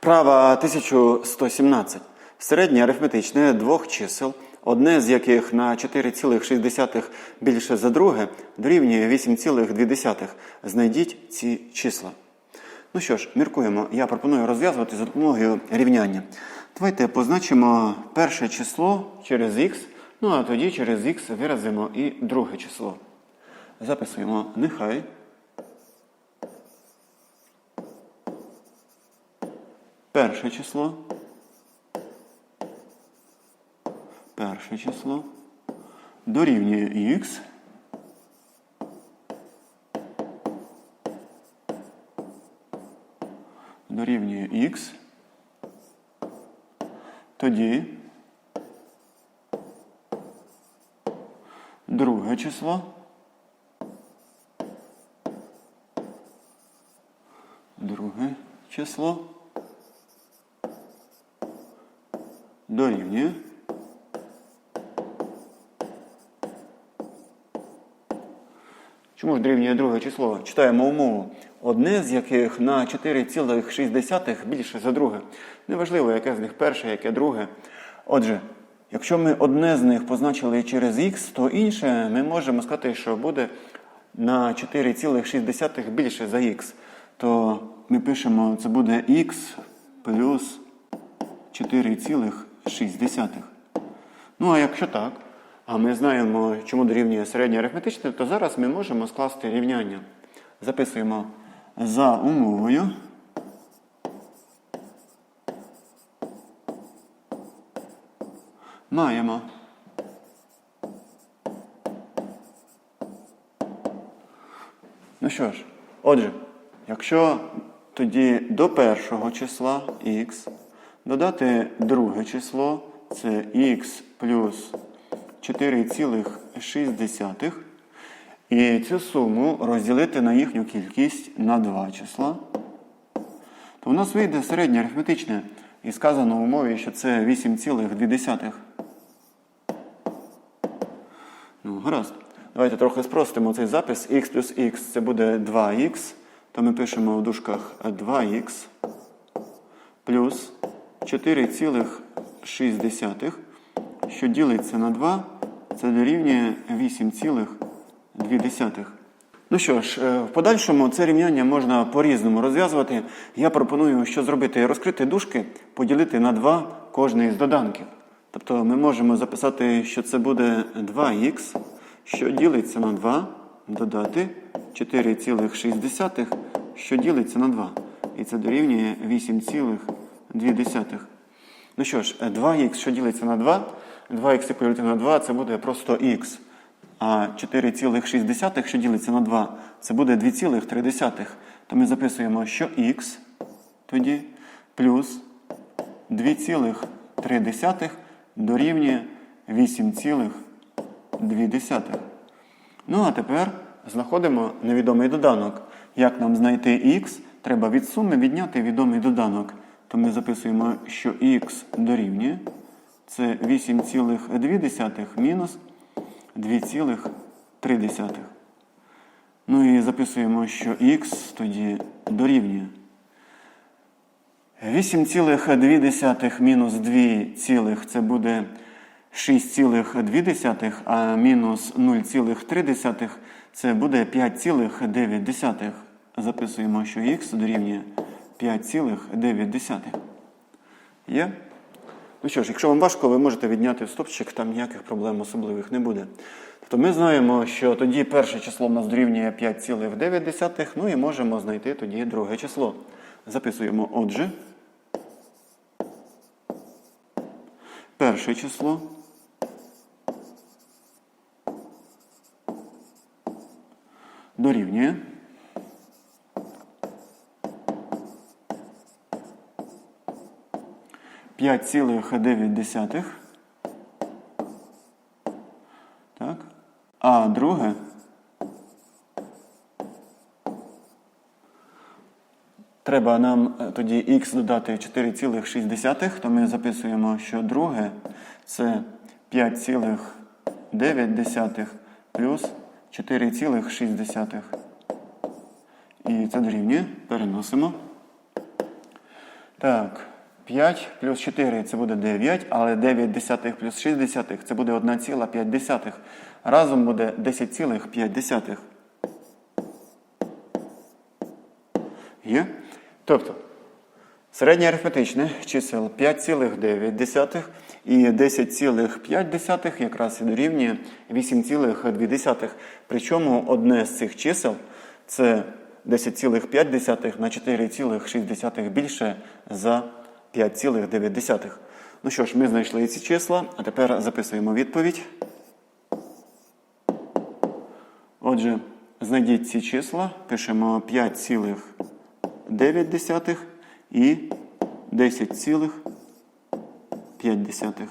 Вправа 1117. Середнє арифметичне двох чисел, одне з яких на 4,6 більше за друге, дорівнює 8,2. Знайдіть ці числа. Ну що ж, міркуємо. Я пропоную розв'язувати за допомогою рівняння. Давайте позначимо перше число через х, ну а тоді через х виразимо і друге число. Записуємо нехай. Перше число. Перше число дорівнює х. Дорівнює х. Тоді друге число. Друге число. Дорівнює. Чому ж дорівнює друге число? Читаємо умову. Одне з яких на 4,6 більше за друге. Неважливо, яке з них перше, яке друге. Отже, якщо ми одне з них позначили через х, то інше ми можемо сказати, що буде на 4,6 більше за х. То ми пишемо, це буде х плюс 4,6. Ну, а якщо так, а ми знаємо, чому дорівнює середнє арифметичне, то зараз ми можемо скласти рівняння. Записуємо за умовою. Маємо. Ну що ж, отже, якщо тоді до першого числа х Додати друге число це х плюс 4,6. І цю суму розділити на їхню кількість на два числа. То у нас вийде середнє арифметичне і сказано в умові, що це 8,2. Ну, гаразд. Давайте трохи спростимо цей запис. х плюс х це буде 2х. То ми пишемо в дужках 2х плюс 4,6, що ділиться на 2, це дорівнює 8,2. Ну що ж, е, в подальшому це рівняння можна по-різному розв'язувати. Я пропоную, що зробити? Розкрити дужки, поділити на 2 кожний з доданків. Тобто ми можемо записати, що це буде 2х, що ділиться на 2, додати 4,6, що ділиться на 2. І це дорівнює 8,2. 2. Ну що ж, 2х, що ділиться на 2, 2х поділити на 2, це буде просто х. А 4,6, що ділиться на 2, це буде 2,3. То ми записуємо, що х тоді плюс 2,3 дорівнює 8,2. Ну, а тепер знаходимо невідомий доданок. Як нам знайти х, треба від суми відняти відомий доданок то ми записуємо, що х дорівнює це 8,2 мінус 2,3. Ну і записуємо, що х тоді дорівнює 8,2 мінус 2, цілих це буде 6,2, а мінус 0,3 це буде 5,9. Записуємо, що х дорівнює 5,9. Є? Ну що ж, якщо вам важко, ви можете відняти стопчик, там ніяких проблем особливих не буде. Тобто ми знаємо, що тоді перше число в нас дорівнює 5,9, ну і можемо знайти тоді друге число. Записуємо отже. Перше число. Дорівнює. 5,9. Так. А друге. Треба нам е, тоді х додати 4,6, то ми записуємо, що друге це 5,9 плюс 4,6. І це дорівнює. Переносимо. Так, 5 плюс 4 це буде 9, але 9 десятих плюс 6 десятих це буде 1,5 десятих. Разом буде 10,5 десятих. Є? Тобто, середнє арифметичне чисел 5,9 і 10,5 якраз і дорівнює 8,2. Причому одне з цих чисел це 10,5 на 4,6 більше за 5,9. Ну що ж, ми знайшли ці числа, а тепер записуємо відповідь. Отже, знайдіть ці числа, пишемо 5,9 і 10,5.